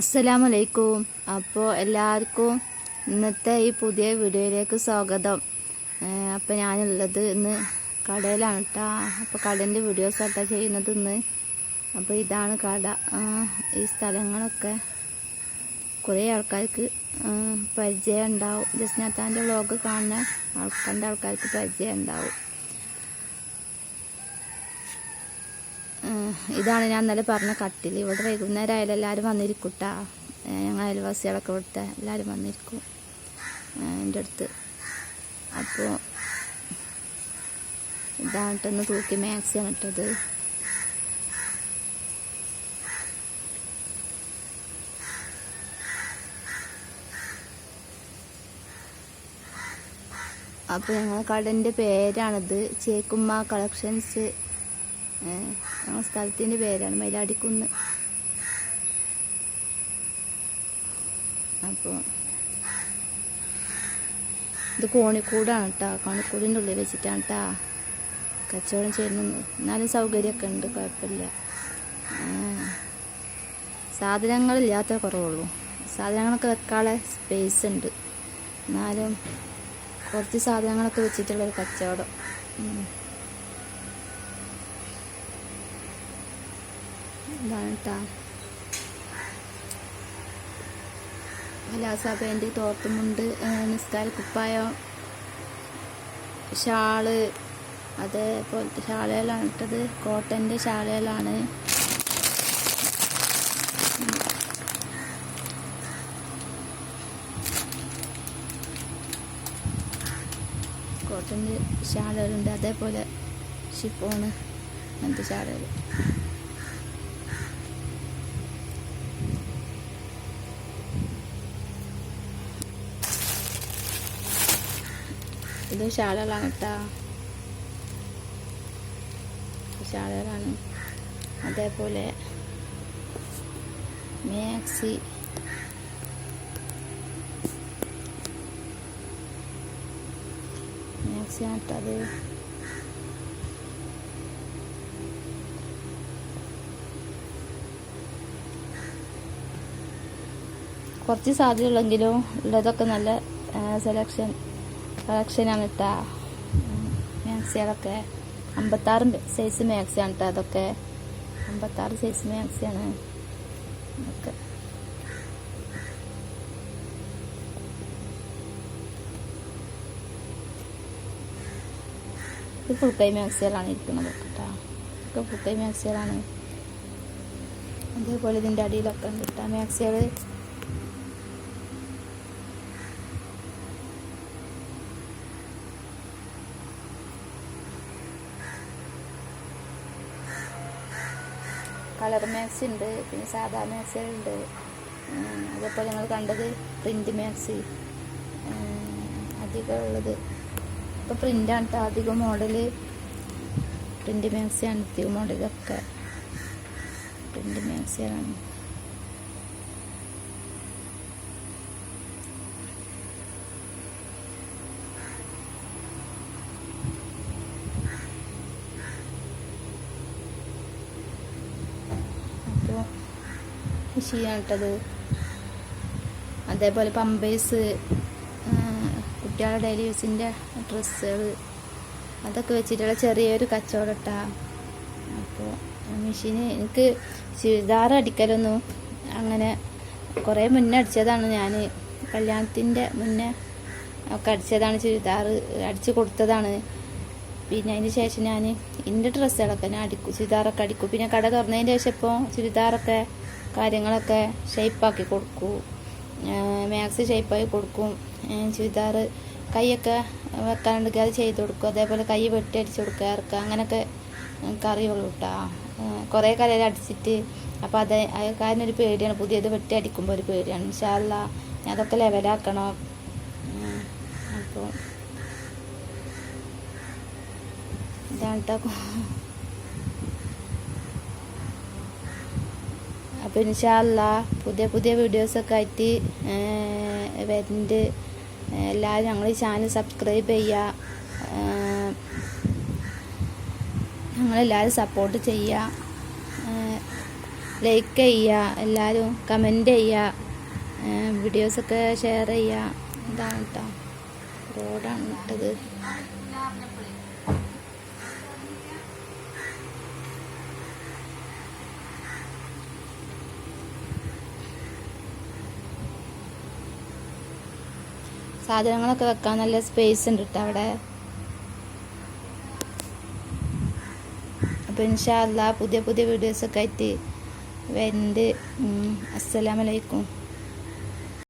അസ്സലാമലൈക്കും. അപ്പോൾ എല്ലാവർക്കും ഇന്നത്തെ ഈ പുതിയ വീഡിയോയിലേക്ക് സ്വാഗതം. അപ്പോൾ ഞാനുള്ളത് ഇന്ന് കടയിലാണ് കേട്ടോ അപ്പോൾ കടേന്റെ വീഡിയോസ് ആട്ടോ ചെയ്യുന്നത് ഇന്ന്. അപ്പോൾ ഇതാണ് കട. ഈ സ്ഥലങ്ങളൊക്കെ കുറേ ആൾക്കാർക്ക് പരിചയം ഉണ്ടാവും. ജസ്നാത്താന്റെ വ്ളോഗ് കാണുന്ന ആൾക്കാരുടെ ആൾക്കാർക്ക് പരിചയം ഉണ്ടാവും. ഇതാണ് ഞാൻ ഇന്നലെ പറഞ്ഞ കട്ടിൽ ഇവിടെ വൈകുന്നേരം ആയാലും എല്ലാവരും വന്നിരിക്കൂട്ടാ. ഞങ്ങൾ അയൽവാസികളൊക്കെ ഇവിടുത്തെ എല്ലാവരും വന്നിരിക്കും. എന്റെ അടുത്ത്. അപ്പോൾ ഇതാണ് ഇട്ടൊന്ന് തൂക്കി മാക്സിയാണ് ഇട്ടത് അപ്പോൾ ഞങ്ങളുടെ കടന്റെ പേരാണിത്. ചേക്കുമ്മ കളക്ഷൻസ് ഞങ്ങളുടെ സ്ഥലത്തിന്റെ പേരാണ് മയിലാടിക്കുന്ന്. അപ്പോൾ ഇത് കോണിക്കൂടാണ് കേട്ടോ കോണിക്കൂടിന്റെ ഉള്ളിൽ വെച്ചിട്ടാണ് കേട്ടോ കച്ചവടം ചെയ്യുന്നത് എന്നാലും സൗകര്യമൊക്കെ ഉണ്ട് കുഴപ്പമില്ല. സാധനങ്ങളില്ലാത്ത കുറവുള്ളൂ. സാധനങ്ങളൊക്കെ വെക്കാനുള്ള സ്പേസ് ഉണ്ട്. എന്നാലും കുറച്ച് സാധനങ്ങളൊക്കെ വെച്ചിട്ടുള്ളൊരു കച്ചവടം. ഇതാണ് കേട്ടോ തോർത്തുമുണ്ട് നിസ്കാര കുപ്പായം ഷാൾ അതേപോലത്തെ ഷാളുകളാണ് ഇട്ടത്. കോട്ടന്റെ ഷാളുകളാണ് കോട്ടന്റെ ഷാളുകളുണ്ട് അതേപോലെ ഷിഫോണ് അങ്ങനത്തെ ഷാളുകൾ ഇത് ശാലകളാണ് കേട്ടോ. ഷാളുകളാണ് അതേപോലെ മാക്സി. മാക്സി ആട്ടത് കുറച്ച് സാധ്യതയുള്ളെങ്കിലും ഉള്ളതൊക്കെ നല്ല സെലക്ഷൻ കളക്ഷനാണ് കേട്ടോ മാക്സികളൊക്കെ അമ്പത്താറ് സൈസ് മാക്സിയാണ് കേട്ടോ അതൊക്കെ അമ്പത്താറ് സൈസ് മാക്സിയാണ് ഒക്കെ ഇത് ഫുൾ കൈ മാക്സികളാണ് ഇരിക്കുന്നത് കേട്ടോ. ഒക്കെ ഫുൾ കൈ മാക്സികളാണ് അതേപോലെ ഇതിന്റെ അടിയിലൊക്കെ ഉണ്ട് കേട്ടോ. മാക്സികൾ കളർ മാക്സി ഉണ്ട് പിന്നെ സാധാ മാക്സികളുണ്ട് അതിപ്പോൾ നിങ്ങൾ കണ്ടത് പ്രിന്റ് മാക്സി. അധികം ഉള്ളത്. ഇപ്പോൾ പ്രിന്റാണ് കേട്ടോ അധികം മോഡൽ പ്രിന്റ് മാക്സിയാണ് അധികം മോഡലൊക്കെ പ്രിന്റ് മാക്സിയാണ് അപ്പോൾ മെഷീനാണ് കേട്ടത് അതേപോലെ പമ്പേഴ്സ് കുട്ടികളുടെ ഡെയിലി യൂസിന്റെ ഡ്രസ്സുകൾ അതൊക്കെ വെച്ചിട്ടുള്ള ചെറിയൊരു കച്ചവടം അപ്പോൾ മെഷീന് എനിക്ക് ചുരിദാർ അടിക്കലൊന്നും അങ്ങനെ കുറേ മുന്നേ അടിച്ചതാണ് ഞാൻ കല്യാണത്തിന്റെ മുന്നേ ഒക്കെ അടിച്ചതാണ് ചുരിദാർ അടിച്ച് കൊടുത്തതാണ്. പിന്നെ അതിന് ശേഷം ഞാൻ എന്റെ ഡ്രസ്സുകളൊക്കെ ഞാൻ അടിക്കും ചുരിദാറൊക്കെ അടിക്കും. പിന്നെ കട തുറന്നതിന് ശേഷം ഇപ്പോൾ ചുരിദാറൊക്കെ കാര്യങ്ങളൊക്കെ ഷേപ്പാക്കി കൊടുക്കും. മാക്സ് ഷേപ്പാക്കി കൊടുക്കും. ചുരിദാർ കൈയൊക്കെ വെക്കാനുണ്ടെങ്കിൽ അത് ചെയ്ത് കൊടുക്കും. അതേപോലെ കൈ വെട്ടി അടിച്ച് കൊടുക്കുക ഇറക്കുക അങ്ങനെയൊക്കെ കറിയുള്ളൂ കേട്ടോ കുറേ കലയിൽ അടിച്ചിട്ട് അപ്പോൾ അത് കാരണം ഒരു പേടിയാണ്. പുതിയത് വെട്ടി അടിക്കുമ്പോൾ ഒരു പേടിയാണ്. ഇൻഷാല്ല ഞാൻ അതൊക്കെ ലെവലാക്കണം അപ്പോൾ ഇതാണ് ട്ടോ. അപ്പോൾ ഇൻഷാല്ല പുതിയ പുതിയ വീഡിയോസൊക്കെ ആയിട്ട് വരുന്നുണ്ട്. എല്ലാവരും ഞങ്ങൾ ചാനൽ സബ്സ്ക്രൈബ് ചെയ്യുക ഞങ്ങളെല്ലാവരും സപ്പോർട്ട് ചെയ്യുക ലൈക്ക് ചെയ്യുക എല്ലാവരും കമന്റ് ചെയ്യുക വീഡിയോസൊക്കെ ഷെയർ ചെയ്യുക ഇതാണ് കേട്ടോ റോഡാണ് ഇട്ടത്. സാധനങ്ങളൊക്കെ വെക്കാൻ നല്ല സ്പേസ് ഉണ്ട് കേട്ടോ അവിടെ അപ്പോൾ ഇൻഷാല്ല പുതിയ പുതിയ പുതിയ വീഡിയോസൊക്കെ ആയിട്ട് വരുന്നുണ്ട് അസ്സലാമലൈക്കും